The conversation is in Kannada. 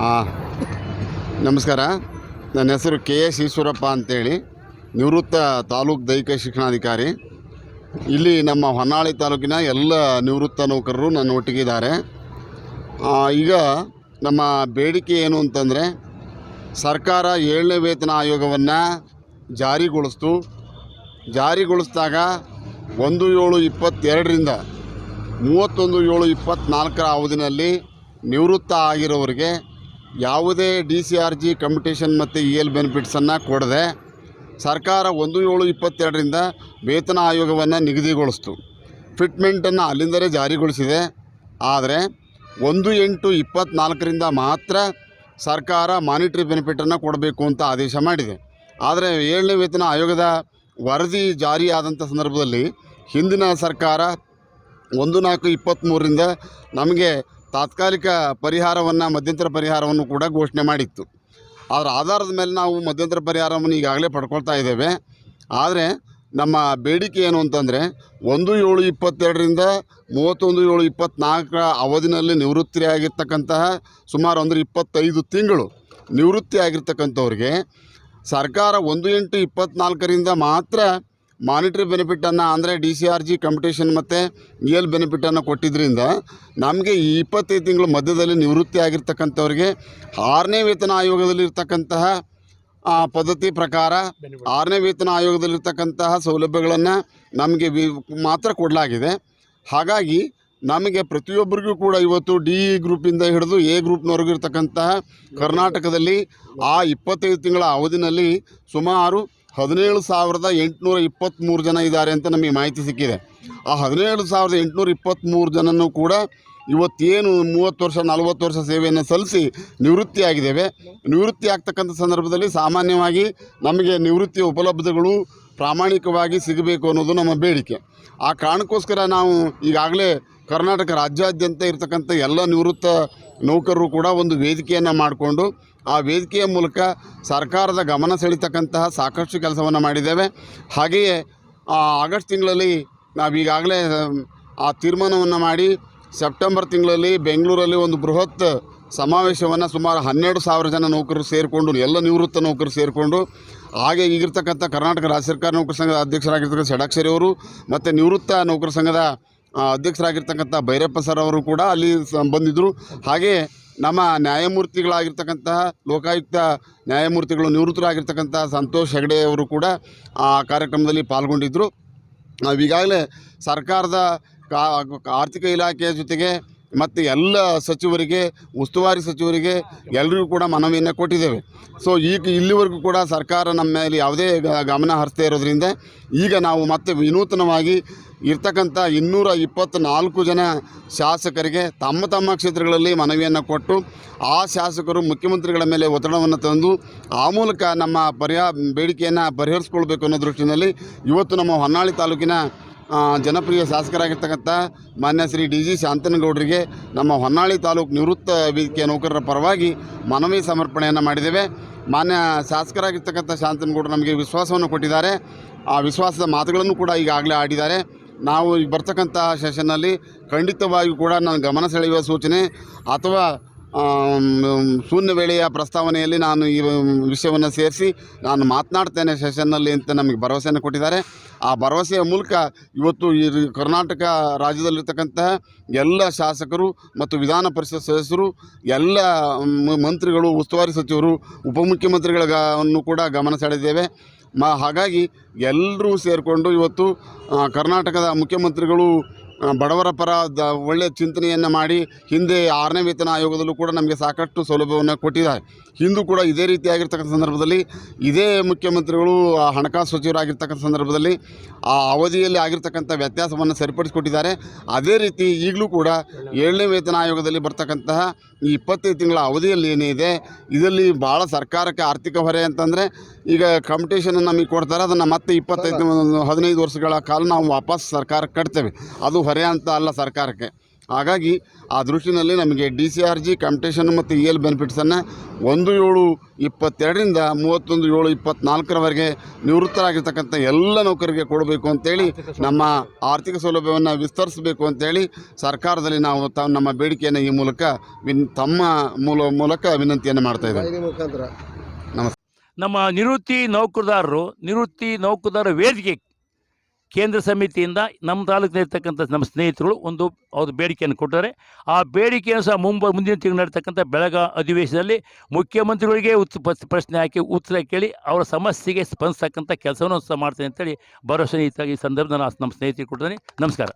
ಹಾಂ ನಮಸ್ಕಾರ. ನನ್ನ ಹೆಸರು ಕೆ ಎಸ್ ಈಶ್ವರಪ್ಪ ಅಂತೇಳಿ, ನಿವೃತ್ತ ತಾಲೂಕು ದೈಹಿಕ ಶಿಕ್ಷಣಾಧಿಕಾರಿ. ಇಲ್ಲಿ ನಮ್ಮ ಹೊನ್ನಾಳಿ ತಾಲೂಕಿನ ಎಲ್ಲ ನಿವೃತ್ತ ನೌಕರರು ನನ್ನ ಒಟ್ಟಿಗಿದ್ದಾರೆ. ಈಗ ನಮ್ಮ ಬೇಡಿಕೆ ಏನು ಅಂತಂದರೆ, ಸರ್ಕಾರ ಏಳನೇ ವೇತನ ಆಯೋಗವನ್ನು ಜಾರಿಗೊಳಿಸ್ತು. ಜಾರಿಗೊಳಿಸಿದಾಗ ಒಂದು ಏಳು ಇಪ್ಪತ್ತೆರಡರಿಂದ ಮೂವತ್ತೊಂದು ಏಳು ಇಪ್ಪತ್ತ್ನಾಲ್ಕರ ಅವಧಿನಲ್ಲಿ ನಿವೃತ್ತ ಆಗಿರೋರಿಗೆ ಯಾವುದೇ D C R G commutation ಮತ್ತು ಇ ಎಲ್ ಬೆನಿಫಿಟ್ಸನ್ನು ಕೊಡದೆ ಸರ್ಕಾರ ಒಂದು ಏಳು ಇಪ್ಪತ್ತೆರಡರಿಂದ ವೇತನ ಆಯೋಗವನ್ನು ನಿಗದಿಗೊಳಿಸ್ತು. ಫಿಟ್ಮೆಂಟನ್ನು ಅಲ್ಲಿಂದಲೇ ಜಾರಿಗೊಳಿಸಿದೆ. ಆದರೆ ಒಂದು ಎಂಟು ಇಪ್ಪತ್ತ್ನಾಲ್ಕರಿಂದ ಮಾತ್ರ ಸರ್ಕಾರ ಮಾನಿಟ್ರಿ ಬೆನಿಫಿಟನ್ನು ಕೊಡಬೇಕು ಅಂತ ಆದೇಶ ಮಾಡಿದೆ. ಆದರೆ ಏಳನೇ ವೇತನ ಆಯೋಗದ ವರದಿ ಜಾರಿಯಾದಂಥ ಸಂದರ್ಭದಲ್ಲಿ ಹಿಂದಿನ ಸರ್ಕಾರ ಒಂದು ನಾಲ್ಕು ಇಪ್ಪತ್ತ್ಮೂರರಿಂದ ನಮಗೆ ತಾತ್ಕಾಲಿಕ ಪರಿಹಾರವನ್ನು, ಮಧ್ಯಂತರ ಪರಿಹಾರವನ್ನು ಕೂಡ ಘೋಷಣೆ ಮಾಡಿತ್ತು. ಅದರ ಆಧಾರದ ಮೇಲೆ ನಾವು ಮಧ್ಯಂತರ ಪರಿಹಾರವನ್ನು ಈಗಾಗಲೇ ಪಡ್ಕೊಳ್ತಾ ಇದ್ದೇವೆ. ಆದರೆ ನಮ್ಮ ಬೇಡಿಕೆ ಏನು ಅಂತಂದರೆ, ಒಂದು ಏಳು ಇಪ್ಪತ್ತೆರಡರಿಂದ ಮೂವತ್ತೊಂದು ಏಳು ಇಪ್ಪತ್ತ್ನಾಲ್ಕರ ಅವಧಿನಲ್ಲಿ ನಿವೃತ್ತಿ ಆಗಿರ್ತಕ್ಕಂತಹ ಸುಮಾರು ಅಂದರೆ ಇಪ್ಪತ್ತೈದು ತಿಂಗಳು ನಿವೃತ್ತಿ ಆಗಿರ್ತಕ್ಕಂಥವ್ರಿಗೆ ಸರ್ಕಾರ ಒಂದು ಎಂಟು ಇಪ್ಪತ್ತ್ನಾಲ್ಕರಿಂದ ಮಾತ್ರ ಮಾನಿಟ್ರಿ ಬೆನಿಫಿಟನ್ನು ಅಂದರೆ D C R G commutation ಮತ್ತು ಇ ಎಲ್ ಬೆನಿಫಿಟನ್ನು ಕೊಟ್ಟಿದ್ದರಿಂದ ನಮಗೆ ಈ ಇಪ್ಪತ್ತೈದು ತಿಂಗಳ ಮಧ್ಯದಲ್ಲಿ ನಿವೃತ್ತಿ ಆಗಿರ್ತಕ್ಕಂಥವ್ರಿಗೆ ಆರನೇ ವೇತನ ಆಯೋಗದಲ್ಲಿರ್ತಕ್ಕಂತಹ ಪದ್ಧತಿ ಪ್ರಕಾರ ಆರನೇ ವೇತನ ಆಯೋಗದಲ್ಲಿರ್ತಕ್ಕಂತಹ ಸೌಲಭ್ಯಗಳನ್ನು ನಮಗೆ ವಿ ಮಾತ್ರ ಕೊಡಲಾಗಿದೆ. ಹಾಗಾಗಿ ನಮಗೆ ಪ್ರತಿಯೊಬ್ಬರಿಗೂ ಕೂಡ ಇವತ್ತು ಡಿ ಇ ಗ್ರೂಪಿಂದ ಹಿಡಿದು ಎ ಗ್ರೂಪ್ನವರೆಗೂ ಇರ್ತಕ್ಕಂತಹ ಕರ್ನಾಟಕದಲ್ಲಿ ಆ ಇಪ್ಪತ್ತೈದು ತಿಂಗಳ ಅವಧಿನಲ್ಲಿ ಸುಮಾರು ಹದಿನೇಳು ಸಾವಿರದ ಎಂಟುನೂರ ಇಪ್ಪತ್ತ್ಮೂರು ಜನ ಇದ್ದಾರೆ ಅಂತ ನಮಗೆ ಮಾಹಿತಿ ಸಿಕ್ಕಿದೆ. ಆ ಹದಿನೇಳು ಸಾವಿರದ ಎಂಟುನೂರ ಇಪ್ಪತ್ತ್ಮೂರು ಜನನೂ ಕೂಡ ಇವತ್ತೇನು ಮೂವತ್ತು ವರ್ಷ, ನಲವತ್ತು ವರ್ಷ ಸೇವೆಯನ್ನು ಸಲ್ಲಿಸಿ ನಿವೃತ್ತಿಯಾಗಿದ್ದೇವೆ. ನಿವೃತ್ತಿ ಆಗ್ತಕ್ಕಂಥ ಸಂದರ್ಭದಲ್ಲಿ ಸಾಮಾನ್ಯವಾಗಿ ನಮಗೆ ನಿವೃತ್ತಿಯ ಉಪಲಬ್ಧಗಳು ಪ್ರಾಮಾಣಿಕವಾಗಿ ಸಿಗಬೇಕು ಅನ್ನೋದು ನಮ್ಮ ಬೇಡಿಕೆ. ಆ ಕಾರಣಕ್ಕೋಸ್ಕರ ನಾವು ಈಗಾಗಲೇ ಕರ್ನಾಟಕ ರಾಜ್ಯಾದ್ಯಂತ ಇರತಕ್ಕಂಥ ಎಲ್ಲ ನಿವೃತ್ತ ನೌಕರರು ಕೂಡ ಒಂದು ವೇದಿಕೆಯನ್ನು ಮಾಡಿಕೊಂಡು ಆ ವೇದಿಕೆಯ ಮೂಲಕ ಸರ್ಕಾರದ ಗಮನ ಸೆಳೀತಕ್ಕಂತಹ ಸಾಕಷ್ಟು ಕೆಲಸವನ್ನು ಮಾಡಿದ್ದೇವೆ. ಹಾಗೆಯೇ ಆಗಸ್ಟ್ ತಿಂಗಳಲ್ಲಿ ನಾವೀಗಾಗಲೇ ಆ ತೀರ್ಮಾನವನ್ನು ಮಾಡಿ ಸೆಪ್ಟೆಂಬರ್ ತಿಂಗಳಲ್ಲಿ ಬೆಂಗಳೂರಲ್ಲಿ ಒಂದು ಬೃಹತ್ ಸಮಾವೇಶವನ್ನು ಸುಮಾರು ಹನ್ನೆರಡು ಸಾವಿರ ಜನ ನೌಕರರು ಸೇರಿಕೊಂಡು, ಎಲ್ಲ ನಿವೃತ್ತ ನೌಕರರು ಸೇರಿಕೊಂಡು, ಹಾಗೆ ಈಗಿರ್ತಕ್ಕಂಥ ಕರ್ನಾಟಕ ರಾಜ್ಯ ಸರ್ಕಾರ ನೌಕರ ಸಂಘದ ಅಧ್ಯಕ್ಷರಾಗಿರ್ತಕ್ಕಂಥ ಷಡಾಕ್ಷರಿ ಅವರು ಮತ್ತು ನಿವೃತ್ತ ನೌಕರ ಸಂಘದ ಅಧ್ಯಕ್ಷರಾಗಿರ್ತಕ್ಕಂಥ ಭೈರಪ್ಪ ಸರ್ ಅವರು ಕೂಡ ಅಲ್ಲಿ ಬಂದಿದ್ದರು ಹಾಗೆ ನಮ್ಮ ನ್ಯಾಯಮೂರ್ತಿಗಳಾಗಿರ್ತಕ್ಕಂತಹ ಲೋಕಾಯುಕ್ತ ನ್ಯಾಯಮೂರ್ತಿಗಳು ನಿವೃತ್ತರಾಗಿರ್ತಕ್ಕಂಥ ಸಂತೋಷ್ ಹೆಗಡೆ ಅವರು ಕೂಡ ಆ ಕಾರ್ಯಕ್ರಮದಲ್ಲಿ ಪಾಲ್ಗೊಂಡಿದ್ದರು ನಾವೀಗಾಗಲೇ ಸರ್ಕಾರದ ಕಾ, ಆರ್ಥಿಕ ಇಲಾಖೆಯ ಜೊತೆಗೆ ಮತ್ತು ಎಲ್ಲ ಸಚಿವರಿಗೆ, ಉಸ್ತುವಾರಿ ಸಚಿವರಿಗೆ ಎಲ್ಲರಿಗೂ ಕೂಡ ಮನವಿಯನ್ನು ಕೊಟ್ಟಿದ್ದೇವೆ. ಸೊ ಈಗ ಇಲ್ಲಿವರೆಗೂ ಕೂಡ ಸರ್ಕಾರ ನಮ್ಮ ಮೇಲೆ ಯಾವುದೇ ಗಮನ ಹರಿಸ್ತಾ ಇರೋದ್ರಿಂದ ಈಗ ನಾವು ಮತ್ತೆ ವಿನೂತನವಾಗಿ ಇರ್ತಕ್ಕಂಥ ಇನ್ನೂರ ಇಪ್ಪತ್ತ್ನಾಲ್ಕು ಜನ ಶಾಸಕರಿಗೆ ತಮ್ಮ ತಮ್ಮ ಕ್ಷೇತ್ರಗಳಲ್ಲಿ ಮನವಿಯನ್ನು ಕೊಟ್ಟು ಆ ಶಾಸಕರು ಮುಖ್ಯಮಂತ್ರಿಗಳ ಮೇಲೆ ಒತ್ತಡವನ್ನು ತಂದು ಆ ಮೂಲಕ ನಮ್ಮ ಪರಿಹಾ ಬೇಡಿಕೆಯನ್ನು ಪರಿಹರಿಸ್ಕೊಳ್ಬೇಕು ಅನ್ನೋ ದೃಷ್ಟಿಯಲ್ಲಿ ಇವತ್ತು ನಮ್ಮ ಹೊನ್ನಾಳಿ ತಾಲೂಕಿನ ಜನಪ್ರಿಯ ಶಾಸಕರಾಗಿರ್ತಕ್ಕಂಥ ಮಾನ್ಯ ಶ್ರೀ ಡಿ ಜಿ ಶಾಂತನಗೌಡರಿಗೆ ನಮ್ಮ ಹೊನ್ನಾಳಿ ತಾಲೂಕು ನಿವೃತ್ತ ವೇದಿಕೆಯ ನೌಕರರ ಪರವಾಗಿ ಮನವಿ ಸಮರ್ಪಣೆಯನ್ನು ಮಾಡಿದ್ದೇವೆ. ಮಾನ್ಯ ಶಾಸಕರಾಗಿರ್ತಕ್ಕಂಥ ಶಾಂತನಗೌಡರು ನಮಗೆ ವಿಶ್ವಾಸವನ್ನು ಕೊಟ್ಟಿದ್ದಾರೆ. ಆ ವಿಶ್ವಾಸದ ಮಾತುಗಳನ್ನು ಕೂಡ ಈಗಾಗಲೇ ಆಡಿದ್ದಾರೆ. ನಾವು ಈಗ ಬರ್ತಕ್ಕಂಥ ಸೆಷನ್ನಲ್ಲಿ ಖಂಡಿತವಾಗಿಯೂ ಕೂಡ ನಾನು ಗಮನ ಸೆಳೆಯುವ ಸೂಚನೆ ಅಥವಾ ಶೂನ್ಯ ವೇಳೆಯ ಪ್ರಸ್ತಾವನೆಯಲ್ಲಿ ನಾನು ಈ ವಿಷಯವನ್ನು ಸೇರಿಸಿ ನಾನು ಮಾತನಾಡ್ತೇನೆ ಸೆಷನ್ನಲ್ಲಿ ಅಂತ ನಮಗೆ ಭರವಸೆಯನ್ನು ಕೊಟ್ಟಿದ್ದಾರೆ. ಆ ಭರವಸೆಯ ಮೂಲಕ ಇವತ್ತು ಈ ಕರ್ನಾಟಕ ರಾಜ್ಯದಲ್ಲಿರ್ತಕ್ಕಂತಹ ಎಲ್ಲ ಶಾಸಕರು ಮತ್ತು ವಿಧಾನ ಪರಿಷತ್ ಸದಸ್ಯರು, ಎಲ್ಲ ಮಂತ್ರಿಗಳು, ಉಸ್ತುವಾರಿ ಸಚಿವರು ಉಪಮುಖ್ಯಮಂತ್ರಿಗಳ ಗ- ಕೂಡ ಗಮನ ಸೆಳೆದಿದ್ದೇವೆ. ಮ, ಹಾಗಾಗಿ ಎಲ್ಲರೂ ಸೇರಿಕೊಂಡು ಇವತ್ತು ಕರ್ನಾಟಕದ ಮುಖ್ಯಮಂತ್ರಿಗಳು ಬಡವರ ಪರ ದ ಒಳ್ಳೆಯ ಚಿಂತನೆಯನ್ನು ಮಾಡಿ ಹಿಂದೆ ಆರನೇ ವೇತನ ಆಯೋಗದಲ್ಲೂ ಕೂಡ ನಮಗೆ ಸಾಕಷ್ಟು ಸೌಲಭ್ಯವನ್ನು ಕೊಟ್ಟಿದ್ದಾರೆ. ಹಿಂದೂ ಕೂಡ ಇದೇ ರೀತಿಯಾಗಿರ್ತಕ್ಕಂಥ ಸಂದರ್ಭದಲ್ಲಿ ಇದೇ ಮುಖ್ಯಮಂತ್ರಿಗಳು ಹಣಕಾಸು ಸಚಿವರಾಗಿರ್ತಕ್ಕಂಥ ಸಂದರ್ಭದಲ್ಲಿ ಆ ಅವಧಿಯಲ್ಲಿ ಆಗಿರ್ತಕ್ಕಂಥ ವ್ಯತ್ಯಾಸವನ್ನು ಸರಿಪಡಿಸಿಕೊಟ್ಟಿದ್ದಾರೆ. ಅದೇ ರೀತಿ ಈಗಲೂ ಕೂಡ ಏಳನೇ ವೇತನ ಆಯೋಗದಲ್ಲಿ ಬರ್ತಕ್ಕಂತಹ ಈ ಇಪ್ಪತ್ತೈದು ತಿಂಗಳ ಅವಧಿಯಲ್ಲಿ ಏನಿದೆ, ಇದರಲ್ಲಿ ಭಾಳ ಸರ್ಕಾರಕ್ಕೆ ಆರ್ಥಿಕ ಹೊರೆ ಅಂತಂದರೆ, ಈಗ ಕಾಂಪಿಟೇಷನ್ ನಮಗೆ ಕೊಡ್ತಾರೆ, ಅದನ್ನು ಮತ್ತೆ ಇಪ್ಪತ್ತೈದು, ಹದಿನೈದು ವರ್ಷಗಳ ಕಾಲ ನಾವು ವಾಪಸ್ ಸರ್ಕಾರಕ್ಕೆ ಕಟ್ತೇವೆ. ಅದು ಹೊರೆ ಅಂತ ಅಲ್ಲ ಸರ್ಕಾರಕ್ಕೆ. ಹಾಗಾಗಿ ಆ ದೃಷ್ಟಿನಲ್ಲಿ ನಮಗೆ D C R G computation ಮತ್ತು ಇ ಎಲ್ ಬೆನಿಫಿಟ್ಸನ್ನು ಒಂದು ಏಳು ಇಪ್ಪತ್ತೆರಡರಿಂದ ಮೂವತ್ತೊಂದು ಏಳು ಇಪ್ಪತ್ತ್ನಾಲ್ಕರವರೆಗೆ ನಿವೃತ್ತರಾಗಿರ್ತಕ್ಕಂಥ ಎಲ್ಲ ನೌಕರರಿಗೆ ಕೊಡಬೇಕು ಅಂತೇಳಿ ನಮ್ಮ ಆರ್ಥಿಕ ಸೌಲಭ್ಯವನ್ನು ವಿಸ್ತರಿಸಬೇಕು ಅಂತೇಳಿ ಸರ್ಕಾರದಲ್ಲಿ ನಾವು ತ ನಮ್ಮ ಬೇಡಿಕೆಯನ್ನು ಈ ಮೂಲಕ ವಿನ್ ತಮ್ಮ ಮೂಲ ಮೂಲಕ ವಿನಂತಿಯನ್ನು ಮಾಡ್ತಾ ಇದ್ದೇವೆ. ನಮಸ್ತೆ ನಮ್ಮ ನಿವೃತ್ತಿ ನೌಕರದಾರರು ನಿವೃತ್ತಿ ನೌಕರದಾರ ವೇದಿಕೆ ಕೇಂದ್ರ ಸಮಿತಿಯಿಂದ ನಮ್ಮ ತಾಲೂಕಿನಲ್ಲಿರ್ತಕ್ಕಂಥ ನಮ್ಮ ಸ್ನೇಹಿತರು ಒಂದು ಅವ್ರ ಬೇಡಿಕೆಯನ್ನು ಕೊಟ್ಟರೆ, ಆ ಬೇಡಿಕೆಯನ್ನು ಸಹ ಮುಂಬ, ಮುಂದಿನ ತಿಂಗಳು ನಡೀತಕ್ಕಂಥ ಬೆಳಗ ಅಧಿವೇಶನದಲ್ಲಿ ಮುಖ್ಯಮಂತ್ರಿಗಳಿಗೆ ಉತ್ ಪ್ರಶ್ನೆ ಹಾಕಿ ಉತ್ತರ ಕೇಳಿ ಅವರ ಸಮಸ್ಯೆಗೆ ಸ್ಪಂದಿಸ್ತಕ್ಕಂಥ ಕೆಲಸವನ್ನು ಸಹ ಮಾಡ್ತೇನೆ ಅಂತೇಳಿ ಭರವಸೆ ಈ ಸಂದರ್ಭದಲ್ಲಿ ನಮ್ಮ ಸ್ನೇಹಿತರಿಗೆ ಕೊಡ್ತೇನೆ ನಮಸ್ಕಾರ.